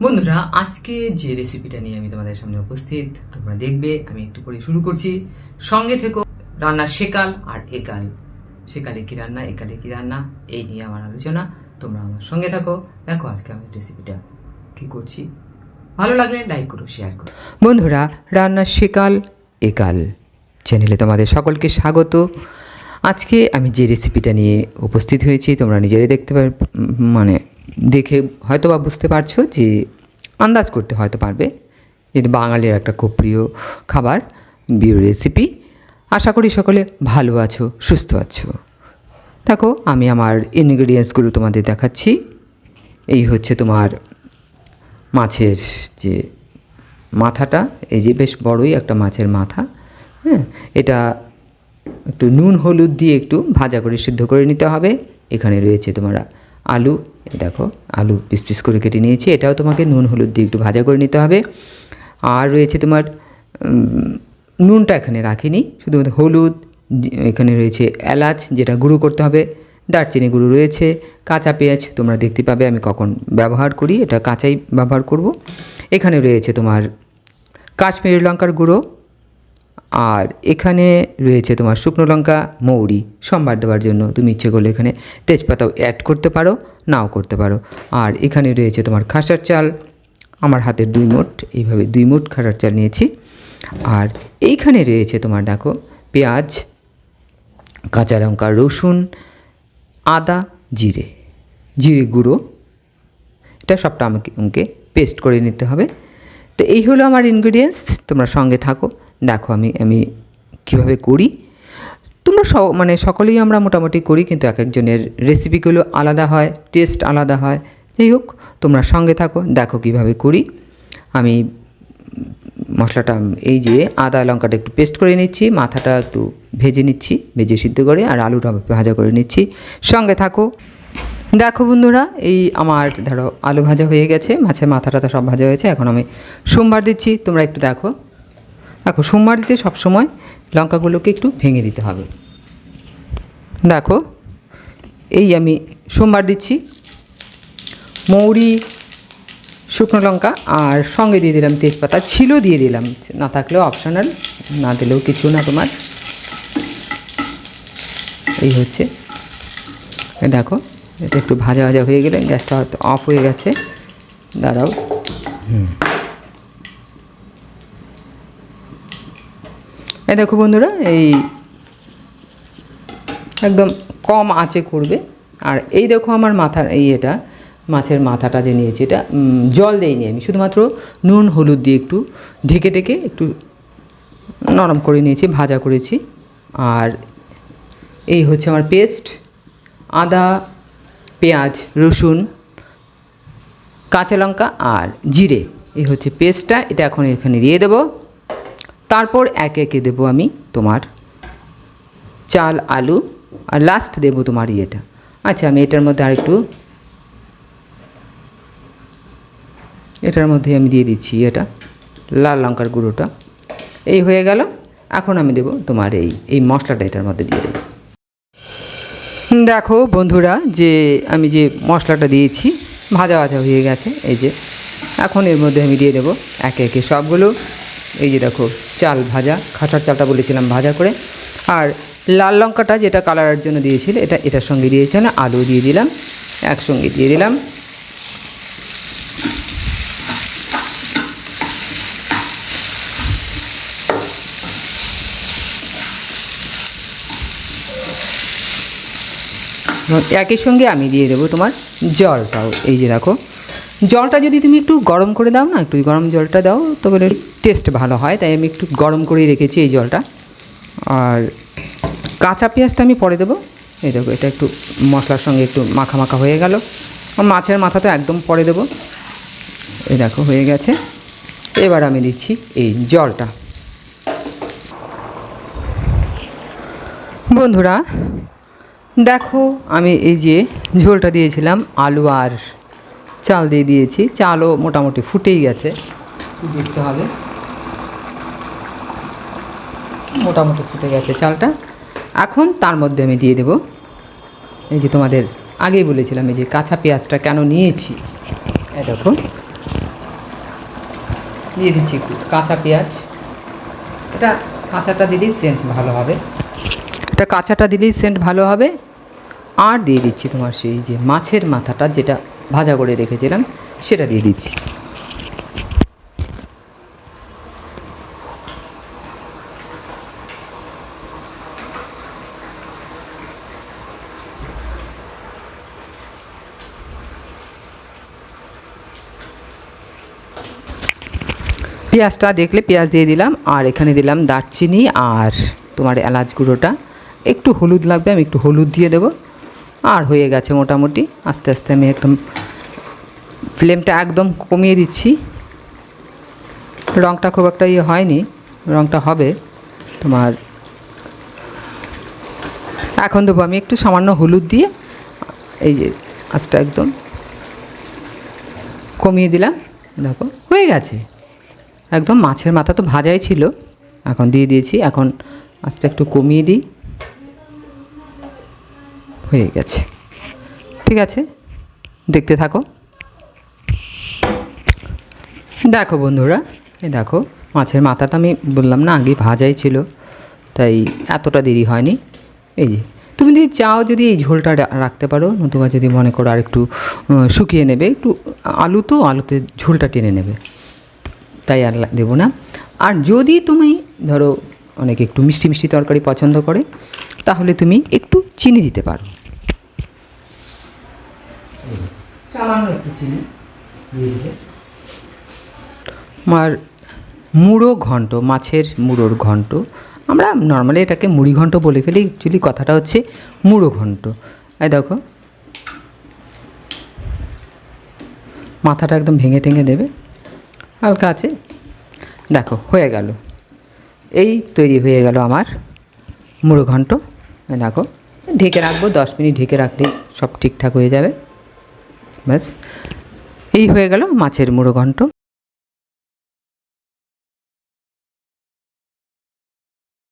বন্ধুরা, আজকে যে রেসিপিটা নিয়ে আমি তোমাদের সামনে উপস্থিত, তোমরা দেখবে, আমি একটু করে শুরু করছি। সঙ্গে থেকো রান্নার সেকাল আর একাল। সেকালে কি রান্না, একালে কি রান্না, এই নিয়ে আমার আলোচনা। তোমরা আমার সঙ্গে থাকো। দেখো আজকে আমি রেসিপিটা কি করছি। ভালো লাগলে লাইক করো শেয়ার করো। বন্ধুরা রান্নার সেকাল একাল চ্যানেলে তোমাদের সকলকে স্বাগত। আজকে আমি যে রেসিপিটা নিয়ে উপস্থিত হয়েছি, তোমরা নিজেরাই দেখতে পার মানে দেখে হয়তো বা বুঝতে পারছ যে আন্দাজ করতে হয়তো পারবে যেটা বাঙালির একটা খুব প্রিয় খাবার প্রিয় রেসিপি আশা করি সকলে ভালো আছো, সুস্থ আছো। দেখো, আমি আমার ইনগ্রিডিয়েন্টসগুলো তোমাদের দেখাচ্ছি। এই হচ্ছে তোমার মাছের যে মাথাটা, এই যে বেশ বড়ই একটা মাছের মাথা হ্যাঁ? এটা একটু নুন, হলুদ দিয়ে একটু ভাজা করে সিদ্ধ করে নিতে হবে। এখানে রয়েছে তোমার আলু, দেখো, আলু পিস পিস করে কেটে নিয়েছি। এটাও তোমাকে নুন, হলুদ দিয়ে একটু ভাজা করে নিতে হবে। আর রয়েছে তোমার নুনটা এখানে রাখিনি। শুধুমাত্র হলুদ এখানে রয়েছে এলাচ, যেটা গুঁড়ো করতে হবে। দারচিনি গুঁড়ো রয়েছে। কাঁচা পেঁয়াজ তোমরা দেখতে পাবে, আমি কখন ব্যবহার করি, এটা কাঁচাই ব্যবহার করব। এখানে রয়েছে তোমার কাশ্মীরি লঙ্কার গুঁড়ো। আর এখানে রয়েছে তোমার শুকনো লঙ্কা, মৌরি, সম্বার দেওয়ার জন্য তুমি ইচ্ছে করলে এখানে তেজপাতাও অ্যাড করতে পারো, নাও করতে পারো। আর এখানে রয়েছে তোমার খাসার চাল, আমার হাতের দুই মুঠ, এইভাবে দুই মুঠ খাসার চাল নিয়েছি। আর এইখানে রয়েছে তোমার দেখো পেঁয়াজ, কাঁচা লঙ্কা, রসুন, আদা, জিরে জিরে গুঁড়ো। এটা সবটা আমাকে আমাকে পেস্ট করে নিতে হবে। তো এই হলো আমার ইনগ্রিডিয়েন্টস তোমরা সঙ্গে থাকো। দেখো আমি আমি কীভাবে করি? তোমরা স মানে সকলেই আমরা মোটামুটি করি, কিন্তু এক একজনের রেসিপিগুলো আলাদা হয় টেস্ট আলাদা হয়। যাই হোক, তোমরা সঙ্গে থাকো, দেখো কীভাবে করি। আমি মশলাটা, এই যে আদা, লঙ্কাটা একটু পেস্ট করে নিচ্ছি, মাথাটা একটু ভেজে নিচ্ছি, ভেজে সিদ্ধ করে, আর আলুটা ভাজা করে নিচ্ছি। সঙ্গে থাকো। দেখো বন্ধুরা, এই আমার, ধরো, আলু ভাজা হয়ে গেছে, মাছের মাথাটা তো সব ভাজা হয়েছে, এখন আমি সোমবার দিচ্ছি, তোমরা একটু দেখো। দেখো সোমবার দিতে সবসময় লঙ্কাগুলোকে একটু ভেঙে দিতে হবে। দেখো, এই আমি সোমবার দিচ্ছি। মৌরি, শুকনো লঙ্কা আর সঙ্গে দিয়ে দিলাম তেজপাতা। ছিল দিয়ে দিলাম, না থাকলেও অপশনাল না দিলেও কিছু না তোমার। এই হচ্ছে। দেখো, এটা একটু ভাজা ভাজা হয়ে গেলে গ্যাসটা হয়তো অফ হয়ে গেছে। দাঁড়াও। এই দেখো বন্ধুরা, এই একদম কম আঁচে করবে। আর এই দেখো আমার মাথার, এই এটা মাছের মাথাটা যে নিয়েছি, এটা জল দেইনি আমি, শুধুমাত্র নুন, হলুদ দিয়ে একটু ঢেকে ঢেকে একটু নরম করে নিয়েছি, ভাজা করেছি। আর এই হচ্ছে আমার পেস্ট, আদা, পেঁয়াজ, রসুন, কাঁচা লঙ্কা আর জিরে। এই হচ্ছে পেস্টটা, এটা এখন এখানে দিয়ে দেবো। তারপর একে একে দেবো আমি তোমার চাল, আলু, আর লাস্ট দেবো তোমার ইয়েটা। আচ্ছা আমি এটার মধ্যে আরেকটু এটার মধ্যে আমি দিয়ে দিচ্ছি এটা লাল লঙ্কার গুঁড়োটা। এই হয়ে গেল, এখন আমি দেবো তোমার এই এই মশলাটা এটার মধ্যে দিয়ে দেবো। দেখো বন্ধুরা, যে আমি যে মশলাটা দিয়েছি, ভাজা ভাজা হয়ে গেছে, এই যে। এখন এর মধ্যে আমি দিয়ে দেবো একে একে সবগুলো। এই যে দেখো, চাল ভাজা খাটার চালটা বলেছিলাম ভাজা করে। আর লাল লঙ্কাটা যেটা কালারের জন্য দিয়েছিল, এটা এটার সঙ্গে দিয়েছিলাম আলু দিয়ে দিলাম, একসঙ্গে দিয়ে দিলাম। একই সঙ্গে আমি দিয়ে দেবো তোমার জলটাও, এই যে দেখো। জলটা যদি তুমি একটু গরম করে দাও না, একটু গরম জলটা দাও, তবে টেস্ট ভালো হয়। তাই আমি একটু গরম করেই রেখেছি এই জলটা। আর কাঁচা পেঁয়াজটা আমি পরে দেবো। এই দেখো, এটা একটু মশলার সঙ্গে একটু মাখা মাখা হয়ে গেল। মাছের মাথা তো একদম পরে দেবো। এই দেখো, হয়ে গেছে। এবার আমি দিচ্ছি এই জলটা। বন্ধুরা, দেখো আমি এই যে ঝোলটা দিয়েছিলাম, আলু আর চাল দিয়ে দিয়েছি। চালও মোটামুটি ফুটেই গেছে। দেখতে হবে। মোটামুটি ফুটে গেছে চালটা। এখন তার মধ্যে আমি দিয়ে দেব। এই যে তোমাদের আগেই বলেছিলাম, এই যে কাঁচা পেঁয়াজটা কেন নিয়েছি? দেখো। দিয়ে দিচ্ছি একটু কাঁচা পেঁয়াজ। এটা কাঁচাটা দিলেই সেন্ট ভালো হবে। এটা কাঁচাটা দিলেই সেন্ট ভালো হবে। আর দিয়ে দিচ্ছি তোমার সেই যে মাছের মাথাটা, যেটা ভাজা করে রেখেছিলাম, সেটা দিয়ে দিচ্ছি। পেঁয়াজটা দেখলে পেঁয়াজ দিয়ে দিলাম, আর এখানে দিলাম দারচিনি আর তোমার এলাচ গুঁড়োটা। একটু হলুদ লাগবে, আমি একটু হলুদ দিয়ে দেবো। আর হয়ে গেছে মোটামুটি, আস্তে আস্তে আমি একদম ফ্লেমটা একদম কমিয়ে দিচ্ছি। রঙটা খুব একটা ইয়ে হয়নি রঙটা হবে তোমার। এখন দেবো আমি একটু সামান্য হলুদ দিয়ে, এই যে আঁচটা একদম কমিয়ে দিলাম। দেখো, হয়ে গেছে। একদম মাছের মাথা তো ভাজাই ছিল, এখন দিয়ে দিয়েছি। এখন আস্তে একটু কমিয়ে দিই। হয়ে গেছে। ঠিক আছে? দেখতে থাকো। দেখো বন্ধুরা এ দেখো, মাছের মাথাটা আমি বললাম না আগে ভাজাই ছিল, তাই এতটা দেরি হয়নি। এই যে, তুমি যদি চাও যদি এই ঝোলটা রাখতে পারো, নতুবা যদি মনে করো আর একটু শুকিয়ে নেবে, একটু আলু তো, আলুতে ঝোলটা টেনে নেবে, তাই আর দেবো না। আর যদি তুমি ধরো অনেকে একটু মিষ্টি মিষ্টি তরকারি পছন্দ করে, তাহলে তুমি একটু চিনি দিতে পারো। সামান্য একটু চিনি আমার মুড়ো ঘন্ট, মাছের মুড়োর ঘন্ট। আমরা নর্মালি এটাকে মুড়ি ঘন্ট বলে ফেলি অ্যাকচুয়ালি কথাটা হচ্ছে মুড়ো ঘন্ট। এই দেখো। মাথাটা একদম ভেঙে টেঙে দেবে। হালকা আছে। দেখো, হয়ে গেল। এই তৈরি হয়ে গেল আমার মুড়ো ঘন্ট। দেখো, ঢেকে রাখব, দশ মিনিট ঢেকে রাখলেই সব ঠিকঠাক হয়ে যাবে। ব্যাস, এই হয়ে গেল মাছের মুড়ো ঘন্ট।